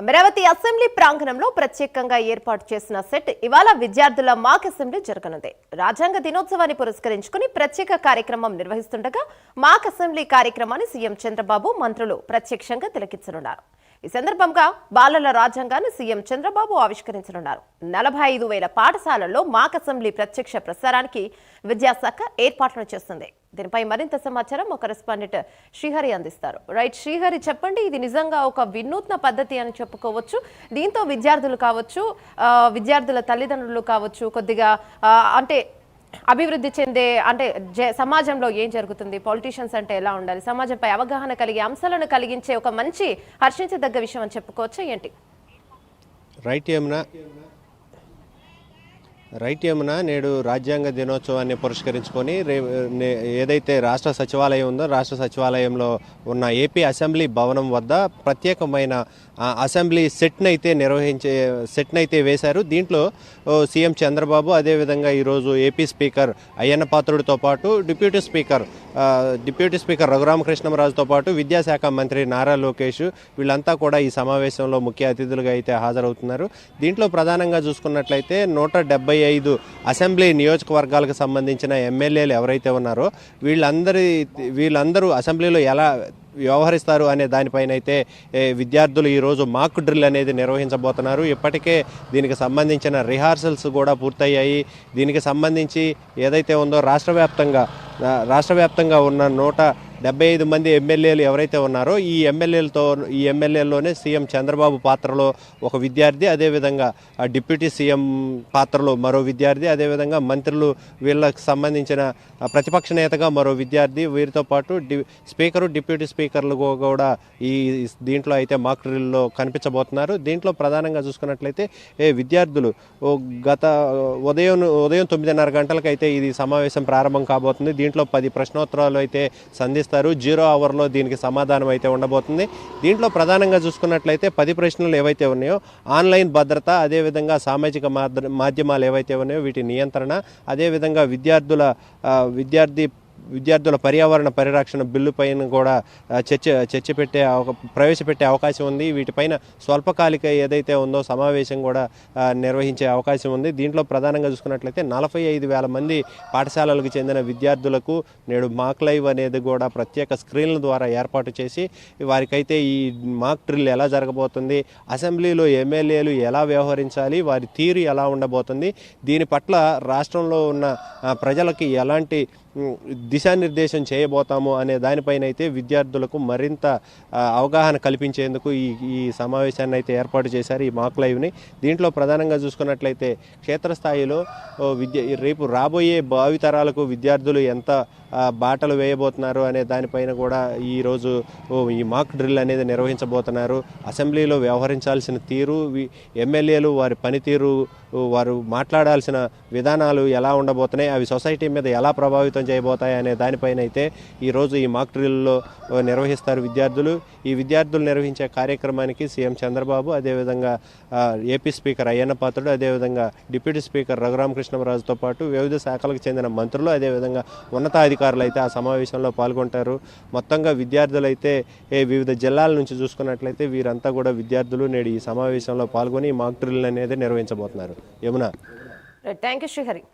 Amaravati assembly ప్రాంగణంలో ప్రత్యేకంగా ఏర్పాటు చేసిన సెట్ ఇవాళ విద్యార్థుల మాక్ అసెంబ్లీ జరగనుంది. రాజ్యాంగ దినోత్సవాన్ని పురస్కరించుకుని ప్రత్యేక కార్యక్రమం నిర్వహిస్తుండగా మాక్ అసెంబ్లీ కార్యక్రమాన్ని సీఎం చంద్రబాబు మంత్రులు ప్రత్యక్షంగా తిలకించనున్నారు. ఈ సందర్భంగా బాలల రాజ్యాంగాన్ని సీఎం చంద్రబాబు ఆవిష్కరించనున్నారు. నలభై ఐదు వేల పాఠశాలల్లో మాక్ అసెంబ్లీ ప్రత్యక్ష ప్రసారానికి విద్యాశాఖ ఏర్పాట్లు చేస్తుంది. దీనిపై మరింత సమాచారం ఒక రెస్పాండెంట్ శ్రీహరి అందిస్తారు. రైట్ శ్రీహరి చెప్పండి ఇది నిజంగా ఒక వినూత్న పద్ధతి అని చెప్పుకోవచ్చు. దీంతో విద్యార్థులు కావచ్చు విద్యార్థుల తల్లిదండ్రులు కావచ్చు కొద్దిగా అంటే అభివృద్ధి చెందే అంటే జ- సమాజంలో ఏం జరుగుతుంది పొలిటీషియన్స్ అంటే ఎలా ఉండాలి సమాజంపై అవగాహన కలిగే అంశాలను కలిగించే ఒక మంచి హర్షించదగ్గ విషయం అని చెప్పుకోవచ్చు ఏంటి? రైట్ ఏమన్నా? రైట్ యమున నేడు రాజ్యాంగ దినోత్సవాన్ని పురస్కరించుకొని రే ఏదైతే రాష్ట్ర సచివాలయం ఉందో రాష్ట్ర సచివాలయంలో ఉన్న ఏపీ అసెంబ్లీ భవనం వద్ద ప్రత్యేకమైన అసెంబ్లీ సెట్నైతే అయితే నిర్వహించే సెట్నైతే అయితే వేశారు. దీంట్లో సీఎం చంద్రబాబు అదేవిధంగా ఈరోజు ఏపీ స్పీకర్ అయ్యన్న పాత్రుడితో పాటు డిప్యూటీ స్పీకర్ డిప్యూటీ స్పీకర్ రఘురామకృష్ణరాజుతో పాటు విద్యాశాఖ మంత్రి నారా లోకేష్ వీళ్ళంతా కూడా ఈ సమావేశంలో ముఖ్య అతిథులుగా అయితే హాజరవుతున్నారు. దీంట్లో ప్రధానంగా చూసుకున్నట్లయితే నూట డెబ్బై ఐదు అసెంబ్లీ నియోజకవర్గాలకు సంబంధించిన ఎమ్మెల్యేలు ఎవరైతే ఉన్నారో వీళ్ళందరి వీళ్ళందరూ అసెంబ్లీలో ఎలా వ్యవహరిస్తారు అనే దానిపైన అయితే విద్యార్థులు ఈరోజు మాక్ డ్రిల్ అనేది నిర్వహించబోతున్నారు. ఇప్పటికే దీనికి సంబంధించిన రిహార్సల్స్ కూడా పూర్తయ్యాయి. దీనికి సంబంధించి ఏదైతే ఉందో రాష్ట్ర వ్యాప్తంగా రాష్ట్ర వ్యాప్తంగా ఉన్న నూట డెబ్బై ఐదు మంది ఎమ్మెల్యేలు ఎవరైతే ఉన్నారో ఈ ఎమ్మెల్యేలతో ఈ ఎమ్మెల్యేలోనే సీఎం చంద్రబాబు పాత్రలో ఒక విద్యార్థి అదేవిధంగా ఆ డిప్యూటీ సీఎం పాత్రలో మరో విద్యార్థి అదేవిధంగా మంత్రులు వీళ్ళకి సంబంధించిన ప్రతిపక్ష నేతగా మరో విద్యార్థి. వీరితో పాటు డి స్పీకరు డిప్యూటీ స్పీకర్లు కూడా ఈ దీంట్లో అయితే మాక్ డ్రిల్లో కనిపించబోతున్నారు. దీంట్లో ప్రధానంగా చూసుకున్నట్లయితే ఏ విద్యార్థులు గత ఉదయం ఉదయం తొమ్మిదిన్నర గంటలకైతే ఇది సమావేశం ప్రారంభం కాబోతుంది. దీంట్లో పది ప్రశ్నోత్తరాలు అయితే సంధిస్తారు. జీరో అవర్లో దీనికి సమాధానం అయితే ఉండబోతుంది. దీంట్లో ప్రధానంగా చూసుకున్నట్లయితే పది ప్రశ్నలు ఏవైతే ఉన్నాయో ఆన్లైన్ భద్రత అదేవిధంగా సామాజిక మాధ్య మాధ్యమాలు ఏవైతే ఉన్నాయో వీటి నియంత్రణ అదేవిధంగా విద్యార్థుల విద్యార్థి విద్యార్థుల పర్యావరణ పరిరక్షణ బిల్లు పైన కూడా చర్చ చర్చ పెట్టే ప్రవేశపెట్టే అవకాశం ఉంది. వీటిపైన స్వల్పకాలిక ఏదైతే ఉందో సమావేశం కూడా నిర్వహించే అవకాశం ఉంది. దీంట్లో ప్రధానంగా చూసుకున్నట్లయితే నలభై ఐదు వేల మంది పాఠశాలలకు చెందిన విద్యార్థులకు నేడు మాక్ లైవ్ అనేది కూడా ప్రత్యేక స్క్రీన్ల ద్వారా ఏర్పాటు చేసి వారికైతే ఈ మాక్ డ్రిల్ ఎలా జరగబోతుంది అసెంబ్లీలో ఎమ్మెల్యేలు ఎలా వ్యవహరించాలి వారి తీరు ఎలా ఉండబోతుంది దీని పట్ల రాష్ట్రంలో ఉన్న ప్రజలకి ఎలాంటి దిశానిర్దేశం చేయబోతాము అనే దానిపైన అయితే విద్యార్థులకు మరింత అవగాహన కల్పించేందుకు ఈ ఈ సమావేశాన్ని అయితే ఏర్పాటు చేశారు ఈ మాక్ లైవ్ని. దీంట్లో ప్రధానంగా చూసుకున్నట్లయితే క్షేత్రస్థాయిలో విద్య రేపు రాబోయే భావితరాలకు విద్యార్థులు ఎంత బాటలు వేయబోతున్నారు అనే దానిపైన కూడా ఈరోజు ఈ మాక్ డ్రిల్ అనేది నిర్వహించబోతున్నారు. అసెంబ్లీలో వ్యవహరించాల్సిన తీరు ఎమ్మెల్యేలు వారి పనితీరు వారు మాట్లాడాల్సిన విధానాలు ఎలా ఉండబోతున్నాయి అవి సొసైటీ మీద ఎలా ప్రభావితం చేయబోతాయనే దానిపైన అయితే ఈరోజు ఈ మాక్ డ్రిల్లో నిర్వహిస్తారు విద్యార్థులు. ఈ విద్యార్థులు నిర్వహించే కార్యక్రమానికి సీఎం చంద్రబాబు అదేవిధంగా ఏపీ స్పీకర్ అయ్యన్న పాత్రుడు అదేవిధంగా డిప్యూటీ స్పీకర్ రఘురామకృష్ణరాజుతో పాటు వివిధ శాఖలకు చెందిన మంత్రులు అదేవిధంగా ఉన్నతాధికారులు అయితే ఆ సమావేశంలో పాల్గొంటారు. మొత్తంగా విద్యార్థులు అయితే వివిధ జిల్లాల నుంచి చూసుకున్నట్లయితే వీరంతా కూడా విద్యార్థులు నేడు ఈ సమావేశంలో పాల్గొని ఈ మాక్ డ్రిల్ అనేది నిర్వహించబోతున్నారు. యమున. Thank you Srihari.